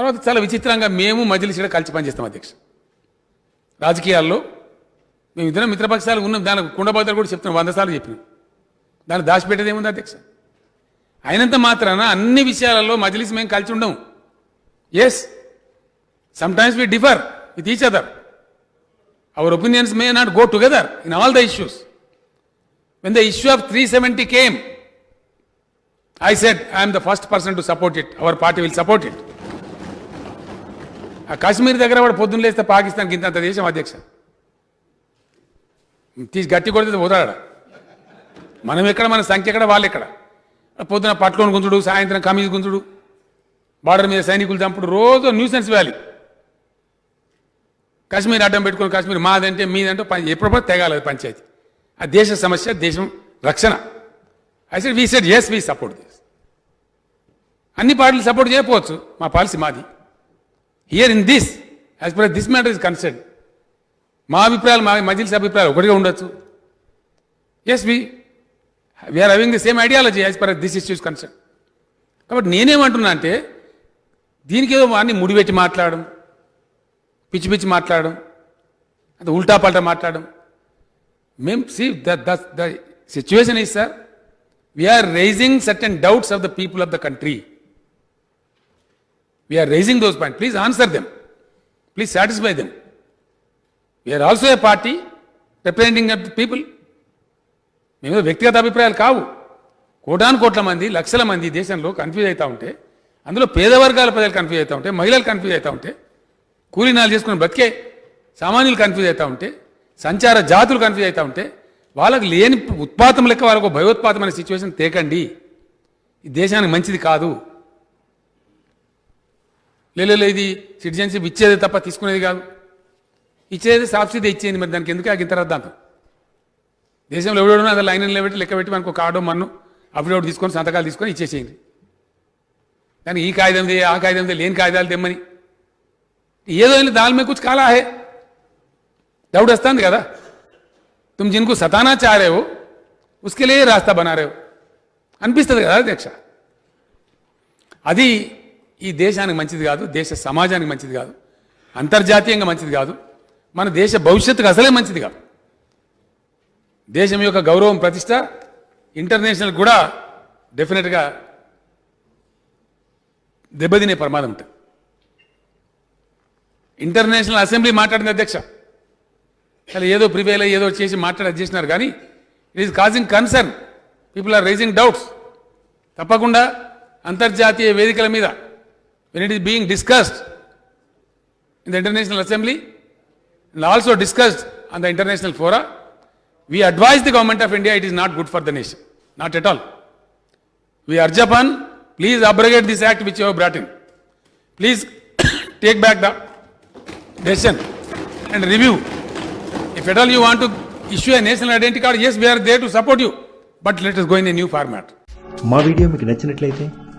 తర్వాత చాలా విచిత్రంగా మేము మజిలీస్ కూడా కలిసి పనిచేస్తాం అధ్యక్ష. రాజకీయాల్లో మేము ఇద్దరం మిత్రపక్షాలు ఉన్నాం. దానికి కుండబద్దలు కూడా చెప్తున్నాం వంద సార్లు చెప్పినాం దాన్ని దాచిపెట్టేది ఏముంది అధ్యక్ష? అయినంత మాత్రాన అన్ని విషయాలలో మజిలీస్ మేము కలిసి ఉండము as sometimes we differ with each other our opinions may not go together in all the issues when the issue of three seventy came I said, I'm the first person to support it our party will support it. ఆ కాశ్మీర్ దగ్గర వాడు పొద్దున్న లేస్తే పాకిస్తాన్కి ఇంత దేశం అధ్యక్ష. తీసి గట్టి కొడితే పోతాడా మనం ఎక్కడ మన సంఖ్య ఎక్కడ వాళ్ళు ఎక్కడ? పొద్దున పట్లోని గుంజుడు సాయంత్రం కమీజ్ గుంజుడు బార్డర్ మీద సైనికులు చంపుడు రోజు న్యూసెన్స్ వ్యాలీ. కాశ్మీర్ అడ్డం పెట్టుకుని కాశ్మీర్ మాదంటే మీదంటే ఎప్పుడు ఎప్పుడప్పుడు తెగాలి పంచాయతీ. ఆ దేశ సమస్య దేశం రక్షణ. I said we said as we support this అన్ని పార్టీలు సపోర్ట్ చేయకపోవచ్చు మా పాలసీ మాది. Here in this as per this matter is concern మా అభిప్రాయాలు మా మజిల్స్ అభిప్రాయాలు ఒకటిగా ఉండొచ్చు. As we we are having the same ideology as per this issues concern కాబట్టి నేనేమంటున్నా అంటే దీనికి ఏదో వాడిని ముడిపెట్టి మాట్లాడడం పిచ్చి పిచ్చి మాట్లాడడం అది ఉల్టా పల్టా మాట్లాడడం. మేము see the the the situation is sir we are raising certain doubts of the people of the country we are raising those point please answer them please satisfy them we are also a party representing the people మేము వ్యక్తిగత అభిప్రాయాలు కావు. కోటాను కోట్ల మంది లక్షల మంది దేశంలో కన్ఫ్యూజ్ అవుతూ ఉంటే అందులో పేద వర్గాల ప్రజలు కన్ఫ్యూజ్ అవుతూ ఉంటే మహిళలు కన్ఫ్యూజ్ అవుతూ ఉంటే కూలీనాలు చేసుకుని బతికే సామాన్యులు కన్ఫ్యూజ్ అవుతూ ఉంటే సంచార జాతులు కన్ఫ్యూజ్ అవుతూ ఉంటే వాళ్ళకి లేని ఉత్పాతం లెక్క వాళ్ళకు భయోత్పాతమైన సిచ్యువేషన్ తేకండి. ఈ దేశానికి మంచిది కాదు. లేదు ఇది సిటిజన్షిప్ ఇచ్చేది తప్ప తీసుకునేది కాదు. ఇచ్చేది సాబ్సిడీ ఇచ్చేది మరి దానికి ఎందుకు ఆ తర్వాత దాంతో? దేశంలో ఎవడో అది లైన్ నిలబెట్టి లెక్క పెట్టి మనకు కార్డు మన్ను అఫిడవిట్ తీసుకొని సంతకాలు తీసుకొని ఇచ్చేసేయండి. కానీ ఈ కాగితం దే ఆ కాగితం దే లేని కాగితాలు తెమ్మని. ఏదో దాని మీద కూర్చు కాలా హే డౌట్ వస్తుంది కదా. తుమ్ జిన్కు సతానా చారేవు ఉస్కెలే రాస్తా బనారేవు. అనిపిస్తుంది కదా అధ్యక్ష. అది ఈ దేశానికి మంచిది కాదు దేశ సమాజానికి మంచిది కాదు అంతర్జాతీయంగా మంచిది కాదు మన దేశ భవిష్యత్తుకు అసలే మంచిది కాదు. దేశం యొక్క గౌరవం ప్రతిష్ట ఇంటర్నేషనల్ కూడా డెఫినెట్గా దెబ్బతినే ప్రమాదం ఉంటుంది. ఇంటర్నేషనల్ అసెంబ్లీ మాట్లాడింది అధ్యక్ష. అసలు ఏదో ప్రివేల్ ఏదో చేసి మాట్లాడి చేసినారు కానీ it is causing concern people are raising doubts తప్పకుండా అంతర్జాతీయ వేదికల మీద when it is being discussed in the international assembly and also discussed on the international fora, we advise the government of India it is not good for the nation. Not at all. We urge upon, please abrogate this act which you have brought in. Please take back the decision and review. If at all you want to issue a national identity card, yes, we are there to support you. But let us go in a new format. మా video మీకు నచ్చినట్లయితే